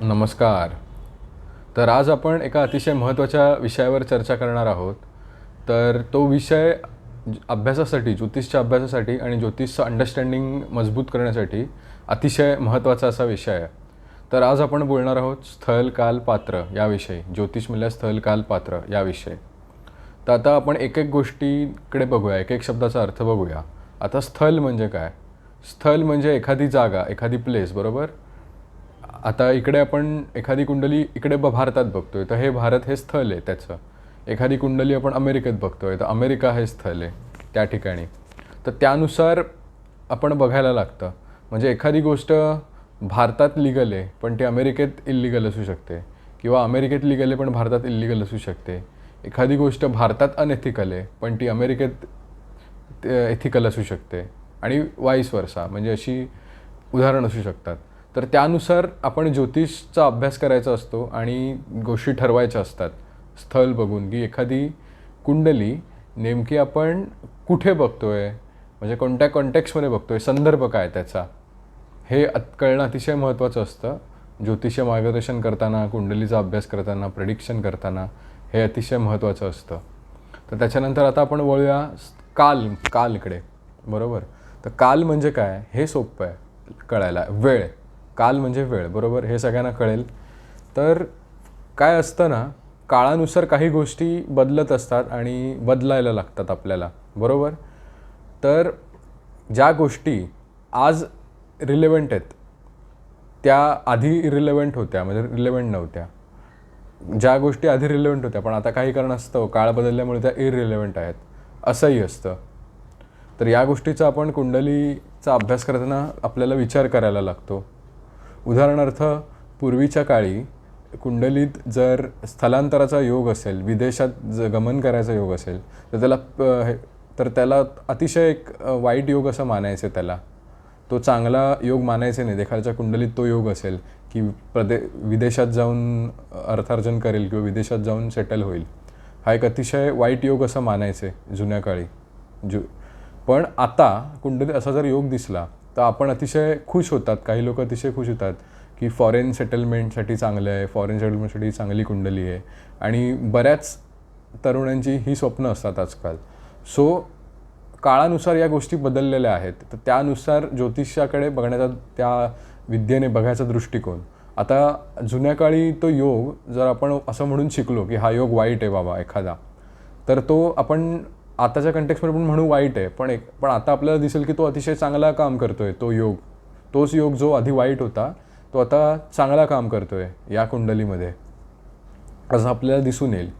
नमस्कार. तर आज आपण एका अतिशय महत्त्वाच्या विषयावर चर्चा करणार आहोत. तर तो विषय अभ्यासासाठी ज्योतिषच्या अभ्यासासाठी आणि ज्योतिषचं अंडरस्टँडिंग मजबूत करण्यासाठी अतिशय महत्त्वाचा असा विषय आहे. तर आज आपण बोलणार आहोत स्थल काल पात्र याविषयी ज्योतिष म्हणजे स्थल काल पात्र याविषयी. तर आता आपण एक एक गोष्टीकडे बघूया एक एक शब्दाचा अर्थ बघूया. आता स्थल म्हणजे काय? स्थल म्हणजे एखादी जागा एखादी प्लेस बरोबर? आता इकडे आपण एखादी कुंडली इकडे ब भारतात बघतोय तर हे भारत हे स्थल आहे त्याचं. एखादी कुंडली आपण अमेरिकेत बघतोय तर अमेरिका हे स्थल आहे त्या ठिकाणी. तर त्यानुसार आपण बघायला लागतं. म्हणजे एखादी गोष्ट भारतात लिगल आहे पण ती अमेरिकेत इल्लिगल असू शकते किंवा अमेरिकेत लिगल आहे पण भारतात इल्लिगल असू शकते. एखादी गोष्ट भारतात अनएथिकल आहे पण ती अमेरिकेत एथिकल असू शकते आणि वाईस वर्षा म्हणजे अशी उदाहरण असू शकतात. तर त्यानुसार आपण ज्योतिषचा अभ्यास करायचा असतो आणि गोष्टी ठरवायच्या असतात. स्थल बघून की एखादी कुंडली नेमकी आपण कुठे बघतो आहे म्हणजे कोणत्या कॉन्टॅक्समध्ये बघतो आहे संदर्भ काय त्याचा? हे कळणं अतिशय महत्त्वाचं असतं. ज्योतिष मार्गदर्शन करताना कुंडलीचा अभ्यास करताना प्रेडिक्शन करताना हे अतिशय महत्त्वाचं असतं. तर त्याच्यानंतर आता आपण वळूया काल काल इकडे. बरोबर? तर काल म्हणजे काय? हे सोपं आहे कळायला. वेळ. काल म्हणजे वेळ बरोबर? हे सगळ्यांना कळेल. तर काय असतं ना काळानुसार काही गोष्टी बदलत असतात आणि बदलायला लागतात आपल्याला बरोबर? तर ज्या गोष्टी आज रिलेवंट आहेत त्या आधी इरिलेवंट होत्या म्हणजे रिलेवंट नव्हत्या. ज्या गोष्टी आधी रिलेवंट होत्या पण आता काही कारणास्तव काळ बदलल्यामुळे त्या इरिलेवंट आहेत असंही असतं. तर या गोष्टीचा आपण कुंडलीचा अभ्यास करताना आपल्याला विचार करायला लागतो. उदाहरणार्थ पूर्वीच्या काळी कुंडलीत जर स्थलांतराचा योग असेल विदेशात ज गमन करायचा योग असेल तर त्याला हे- तर त्याला अतिशय एक वाईट योग असं मानायचं त्याला. तो चांगला योग मानायचे नाही. देखाच्या कुंडलीत तो योग असेल की प्रदे विदेशात जाऊन अर्थार्जन करेल किंवा विदेशात जाऊन सेटल होईल. हा एक अतिशय वाईट योग असं मानायचे जुन्या काळी. जु पण आता कुंडलीत असा जर योग दिसला तर आपण अतिशय खुश होतात. काही लोक अतिशय खुश होतात की फॉरेन सेटलमेंटसाठी चांगलं आहे फॉरेन सेटलमेंटसाठी चांगली कुंडली आहे. आणि बऱ्याच तरुणांची ही स्वप्न असतात आजकाल. सो काळानुसार या गोष्टी बदललेल्या आहेत. तर त्यानुसार ज्योतिषाकडे बघण्याचा त्या विद्येने बघायचा दृष्टिकोन. आता जुन्या काळी तो योग जर आपण असं म्हणून शिकलो की हा योग वाईट आहे बाबा एखादा तर तो आपण आताच्या कंटेक्समध्ये पण म्हणू वाईट आहे पण एक पण आता आपल्याला दिसेल की तो अतिशय चांगला काम करतोय तो योग. तोच योग जो आधी वाईट होता तो आता चांगला काम करतोय या कुंडलीमध्ये. असं आपल्याला दिसून येईल.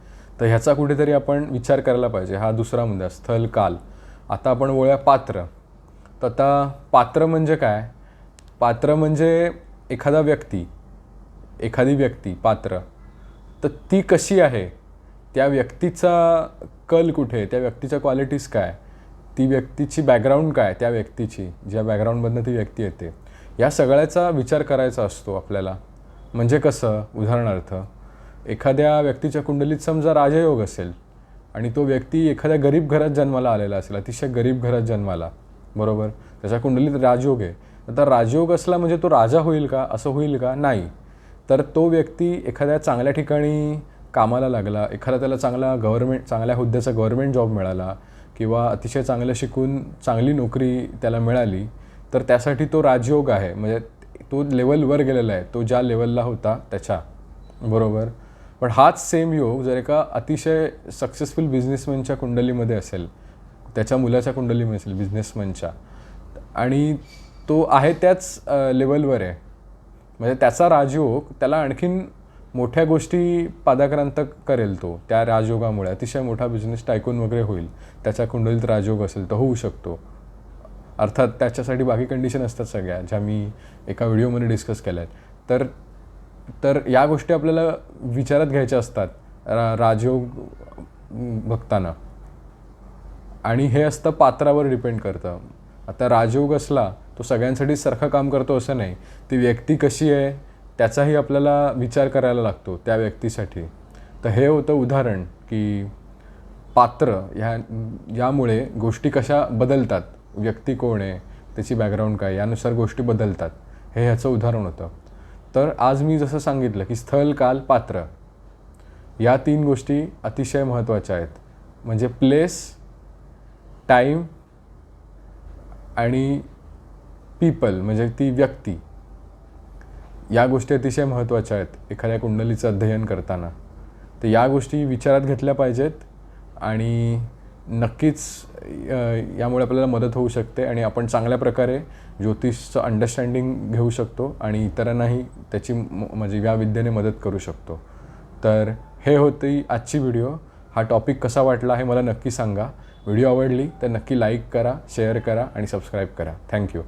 तर ह्याचा कुठेतरी आपण विचार करायला पाहिजे. हा दुसरा मुद्दा स्थल काल. आता आपण वळूया पात्र. तर आता पात्र म्हणजे काय? पात्र म्हणजे एखादा व्यक्ती एखादी व्यक्ती पात्र. तर ती कशी आहे? त्या व्यक्तीचा कल कुठे? त्या व्यक्तीच्या क्वालिटीज काय? ती व्यक्तीची बॅकग्राऊंड काय? त्या व्यक्तीची. ज्या बॅकग्राऊंडमधनं ती व्यक्ती येते. या सगळ्याचा विचार करायचा असतो आपल्याला. म्हणजे कसं? उदाहरणार्थ एखाद्या व्यक्तीच्या कुंडलीत समजा राजयोग असेल आणि तो व्यक्ती एखाद्या गरीब घरात जन्माला आलेला असेल अतिशय गरीब घरात जन्माला बरोबर? त्याच्या कुंडलीत राजयोग आहे. आता राजयोग असला म्हणजे तो राजा होईल का? असं होईल का? नाही. तर तो व्यक्ती एखाद्या चांगल्या ठिकाणी कामाला लागला एखादा त्याला चांगला गव्हर्मेंट चांगल्या हुद्द्याचा गव्हर्मेंट जॉब मिळाला किंवा अतिशय चांगलं शिकून चांगली नोकरी त्याला मिळाली तर त्यासाठी तो राजयोग आहे. म्हणजे तो लेवलवर गेलेला आहे. तो ज्या लेवलला होता त्याच्या. बरोबर? पण हाच सेम योग जर एका अतिशय सक्सेसफुल बिझनेसमॅनच्या कुंडलीमध्ये असेल त्याच्या मुलाच्या कुंडलीमध्ये असेल बिझनेसमॅनच्या आणि तो आहे त्याच लेवलवर आहे. म्हणजे त्याचा राजयोग त्याला आणखीन मोठ्या गोष्टी पादाक्रांत करेल तो त्या राजयोगामुळे. अतिशय मोठा बिझनेस टायकून वगैरे होईल. त्याच्या कुंडलीत राजयोग असेल तर होऊ शकतो. अर्थात त्याच्यासाठी बाकी कंडिशन असतात सगळ्या ज्या मी एका व्हिडिओमध्ये डिस्कस केल्या आहेत. तर तर या गोष्टी आपल्याला विचारात घ्यायच्या असतात रा राजयोग बघताना. आणि हे असतं पात्रावर डिपेंड करतं. आता राजयोग असला तो सगळ्यांसाठी सारखं काम करतो असं नाही. ती व्यक्ती कशी आहे त्याचाही आपल्याला विचार करायला लागतो त्या व्यक्तीसाठी. तर हे होतं उदाहरण की पात्र ह्या यामुळे गोष्टी कशा बदलतात? व्यक्ती कोण आहे? त्याची बॅकग्राऊंड काय? यानुसार गोष्टी बदलतात. हे ह्याचं उदाहरण होतं. तर आज मी जसं सांगितलं की स्थल काल पात्र. या तीन गोष्टी अतिशय महत्त्वाच्या आहेत. म्हणजे प्लेस टाईम आणि पीपल म्हणजे ती व्यक्ती. या गोष्टी अतिशय महत्त्वाच्या आहेत एखाद्या कुंडलीचं अध्ययन करताना. तर या गोष्टी विचारात घेतल्या पाहिजेत आणि नक्कीच यामुळे आपल्याला मदत होऊ शकते आणि आपण चांगल्या प्रकारे ज्योतिषचं अंडरस्टँडिंग घेऊ शकतो आणि इतरांनाही त्याची म- म्हणजे या विद्येने मदत करू शकतो. तर हे होती आजची व्हिडिओ हा टॉपिक कसा वाटला हे मला नक्की सांगा. व्हिडिओ आवडली तर नक्की लाईक करा शेअर करा आणि सबस्क्राईब करा. थँक्यू